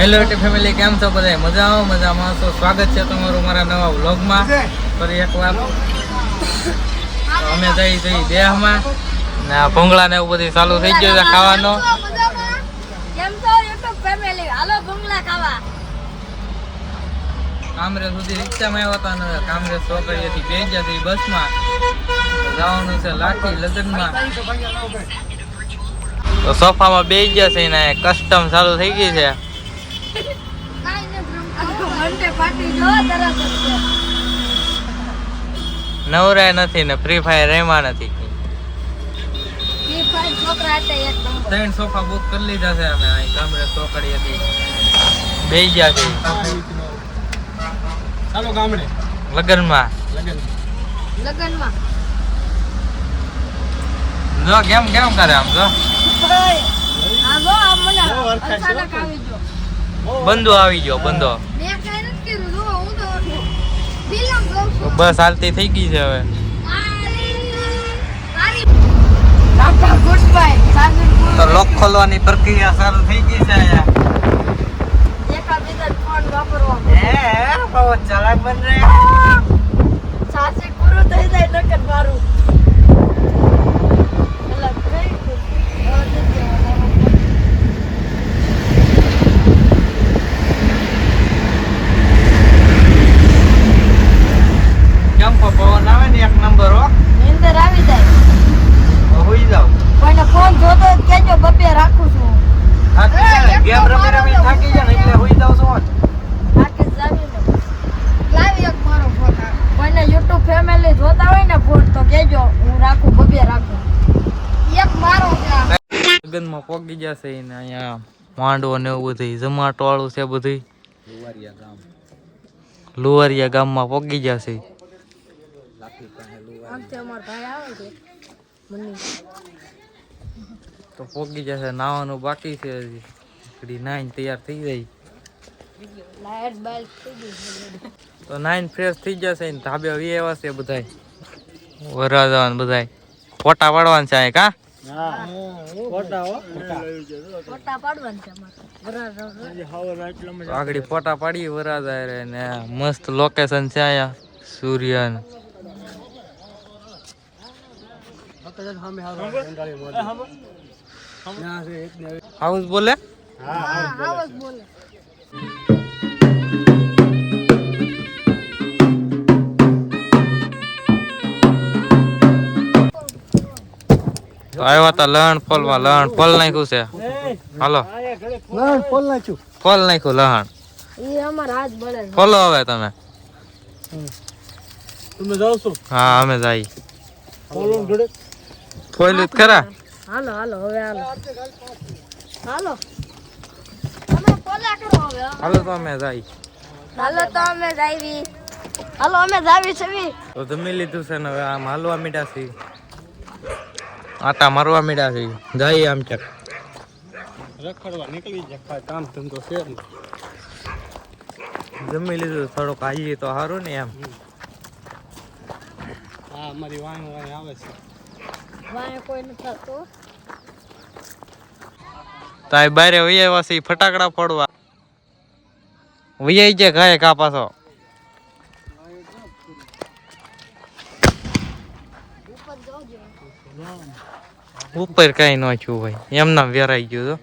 Hello family કેમ છો બધા? મજામાં મજામાં. છો સ્વાગત છે તમારું મારા નવા વ્લોગમાં. ફરી એકવાર. અમે જઈ જઈ દેહમાં. ને આ ભૂંગળા ને એવું બધું ચાલુ થઈ ગયું છે ખાવાનો. કેમ છો યુટ્યુબ ફેમિલી હાલો ભૂંગળા ખાવા. કામરેજ સુધી રિક્ષામાં આવ્યા હતા ને કામરે બે ગયા હતી બસમાં. જવાનું છે લાઠી લગ્નમાં. તો સોફામાં બે ગયા છે ને કસ્ટમ ચાલુ થઈ ગઈ છે. રમતા મંડે જો તરત જ નવરાય નથી ને ફ્રી ફાયર રેમાં નથી. ફ્રી ફાયર છોકરા હાટે એક નંબર. ત્રણ સોફા બુક કરી લીધા છે અમે અહીં કામરેજ ચોકડીએથી બે. ગયા છે ચાલો ગામડે. લગ્નમાં. લગનમાં. જો કેમ કેમ કરે આમ જો? બંધો આવી ગયો બંધો મેં કાઈ નથી કીધું જો હું તો ફિલ્મ જોઉં તો છું બસ હાલતી થઈ ગઈ છે હવે. તો લોક ખોલવાની પ્રક્રિયા ચાલુ થઈ ગઈ છે અહીંયા. ચાલાક બન રહે સાસી પૂરું થઈ જાય નકર મારું એટલે કઈ હવે નથી આવવાનું. કેમ કો પવન આવે ને એક નંબર હો નીંદર આવી જાય તો હુઈ જાવ કોઈને ફોન જોતો હોય તો કહેજો બબે રાખું છું થાકી જાય ને ગેમ રમી રમી થાકી જાય એટલે હુઈ જાવ છો બાકી જાવીને લાવી એક મારો ફોન કોઈને YouTube ફેમિલી જોતા હોય ને ફોન તો કહેજો હું રાખું બબે રાખું. એક મારો છે આ. લગ્નમાં પોગી જશે ને અહીંયા માંડવો ને એવું બધું ઝમાટો વાળું છે બધું લુવારિયા ગામમાં પોગી જશે. આમથી અમારો ભાઈ છે. તો પોગી જશે નાવાનું બાકી છે હજી. નાઈને તૈયાર થઈ જાય. તો નાઈન ફ્રેશ થઈ જશે ને ધાબે હવે એવા છે બધા વરવા જવાનું બધાય. ફોટા પાડવાના છે કા? આગળ ફોટા પાડી વરાજા રે ને મસ્ત લોકેશન છે અહીંયા સૂર્ય હાઉસ બોલે? હા હા આવાજ બોલે તો આવ્યા તા લહણ ફોલમાં લહણ ફોલ નાખ્યું છે હાલો ના ફોલ નાખ્યું ફોલ નાખ્યું લહણ એ અમારા હાથ બળે છે. ફોલો હવે તમે તમે જાવ છો હા અમે જાય ફોલો ઘડે ફોલ્યું જ ખરા હાલો હાલો હવે હાલો હાલો તમે પોલા કરો હવે હાલો તો અમે જાય. હાલો તો અમે જાવી હાલો અમે જાવી છે તો જમી લીધું છે ને હવે આમ હાલવા મીડા છે. આટા મારવા મીડા છે. જાય આમ ચક. રખડવા નીકળી જાય કામ ધંધો છે જ નહીં. જમી લીધું થોડુંક ખાઈએ તો સારું ને એમ. હા અમારી વાણી વાણી આવે છે. વાણી કોઈ નથી થતું તાય બારે વૈયા આવ્યા છે ફટાકડા ફોડવા. વૈયા જાય ઘાય કા પાછો. ઉપર કઈ ન છું ભાઈ એમના વેરાઈ ગયું તો.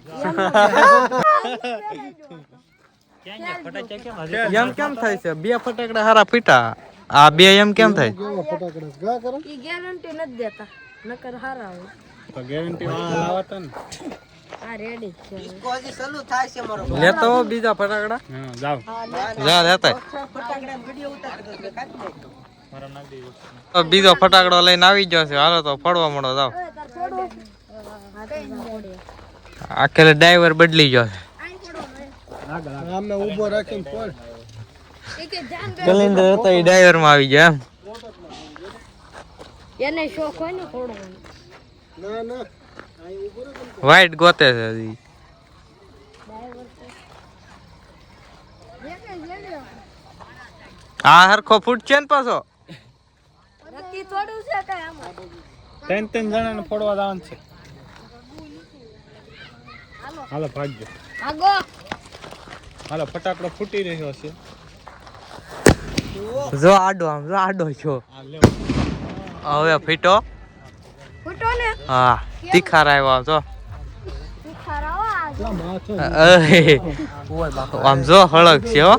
એમ કેમ થાય છે? બે ફટાકડા હારા ફીટા. આ બે એમ કેમ થાય? ફટાકડા ગા કરો ઈ ગેરંટી નથી દેતા. નકર હારા હોય. ગેરંટી વાળા લાવતા ને. આ લેતો હો બીજા ફટાકડા. હા જાવ જા લેતા તો. બીજો ફટાકડો લઈને આવી ગયો છે. હાલો તો ફોડવા મળો જાવ આખેલે ડ્રાઈવર બદલી ગયો છે. આમને ઊભો રાખીને ફોડ. એ ડ્રાઈવરમાં આવી ગયા એમ. એને શોખ હોય ને ના ના. વાઈટ ગોતે છે હજી. આ હરખો ફૂટ છે ને પાછો? આમાં. ત્રણ જણા જણાને ફોડવા જવાનું છે. હાલો. ભાગ્યો હાલો ફટાકડો ફૂટી રહ્યો છે. જો આડો આમ જો આડો છો. હવે ફીટો. ફૂટો ને? હા તીખાર આવ્યો જો. આમ જો હળક છે હો.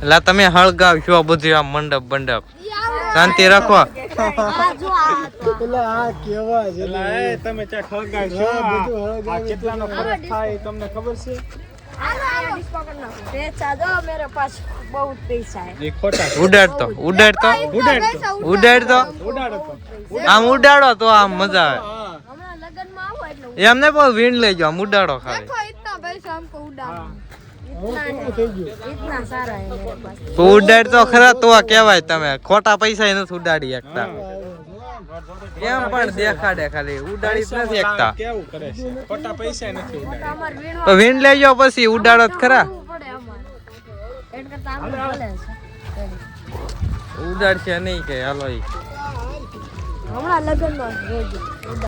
એટલે તમે હળગાવ છો બધું આમ મંડપ મંડપ. શાંતિ રાખો. આ જો આ હતો. પેલા આ કેવા છે એટલે એ તમે ત્યાં ખળગાવશો હા, આ બધું હળગાવી આ કેટલાનો ફરક થાય તમને ખબર છે? તો આમ મજા આવે. એમને પણ વીણ લઈ જાઓ આમ ઉડાડો ખાલી. ઉડાડતો ખરા, તો કેવાય તમે. ખોટા પૈસા નથી ઉડાડી શકતા. એમ પણ દેખાડે ખાલી. ઉડાડી જ નથી એકતા કેવું કરે છે? ખોટા પૈસા નથી વીણવા તો વીણ લેજો પછી ઉડાડો જ ખરા. ઉડાડશે નહીં કે હાલો હમણાં લગનમાં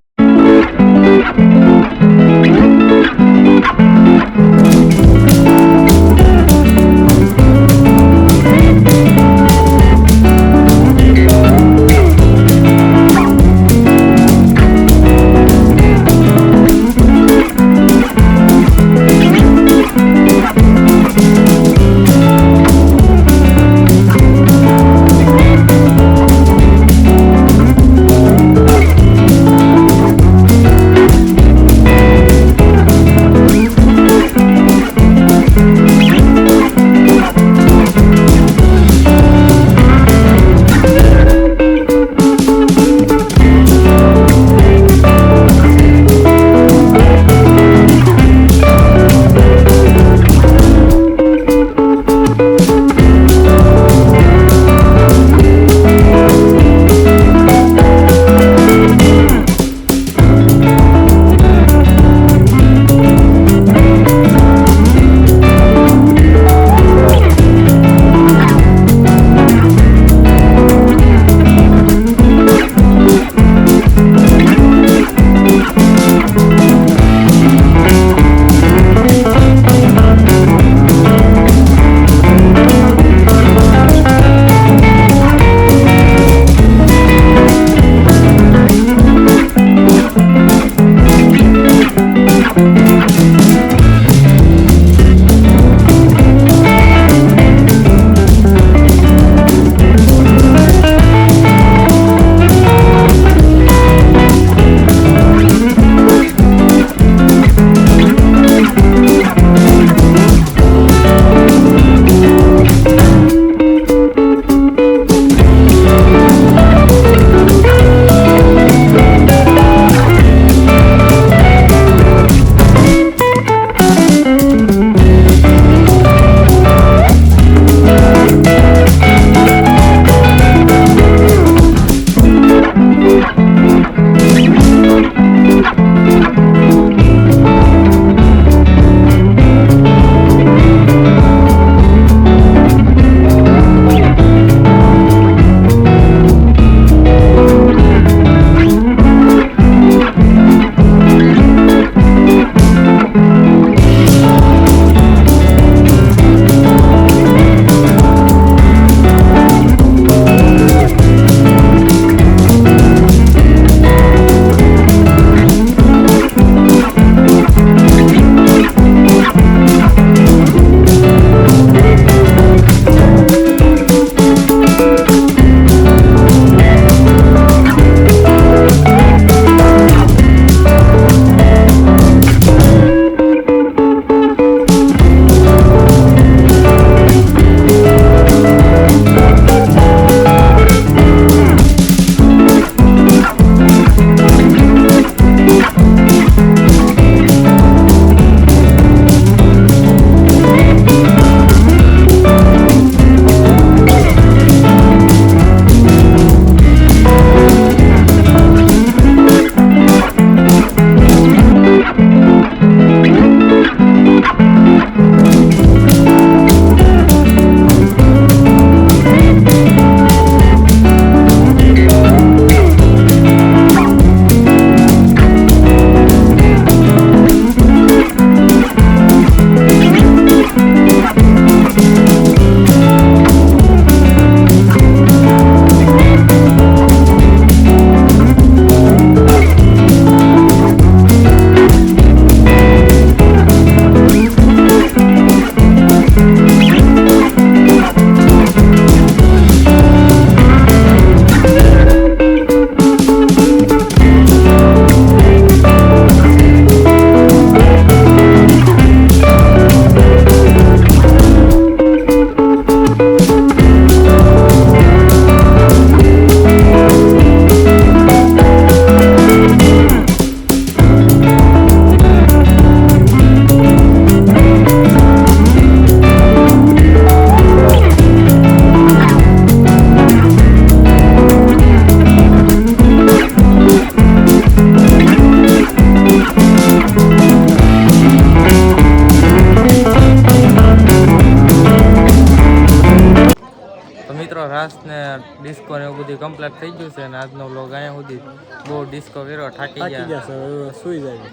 બધું કમ્પ્લીટ થઈ ગયું છે અને આજનો વ્લોગ અહીંયા સુધી બહુ ડિસ્કો કર્યો થાકી ગયા. સુઈ જાય.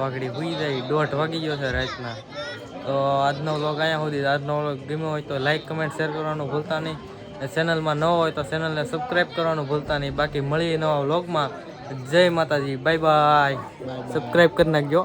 વાઘડી સુઈ જાય દોઢ વાગી ગયો છે રાતના. તો આજનો વ્લોગ અહીંયા સુધી આજનો વ્લોગ ગમ્યો હોય તો લાઇક કમેન્ટ શેર કરવાનું ભૂલતા નહીં. ચેનલમાં ન હોય તો ચેનલને સબસ્ક્રાઈબ કરવાનું ભૂલતા નહીં. બાકી મળીએ નવા વ્લોગમાં જય માતાજી બાય બાય સબસ્ક્રાઈબ કરી નાખજો.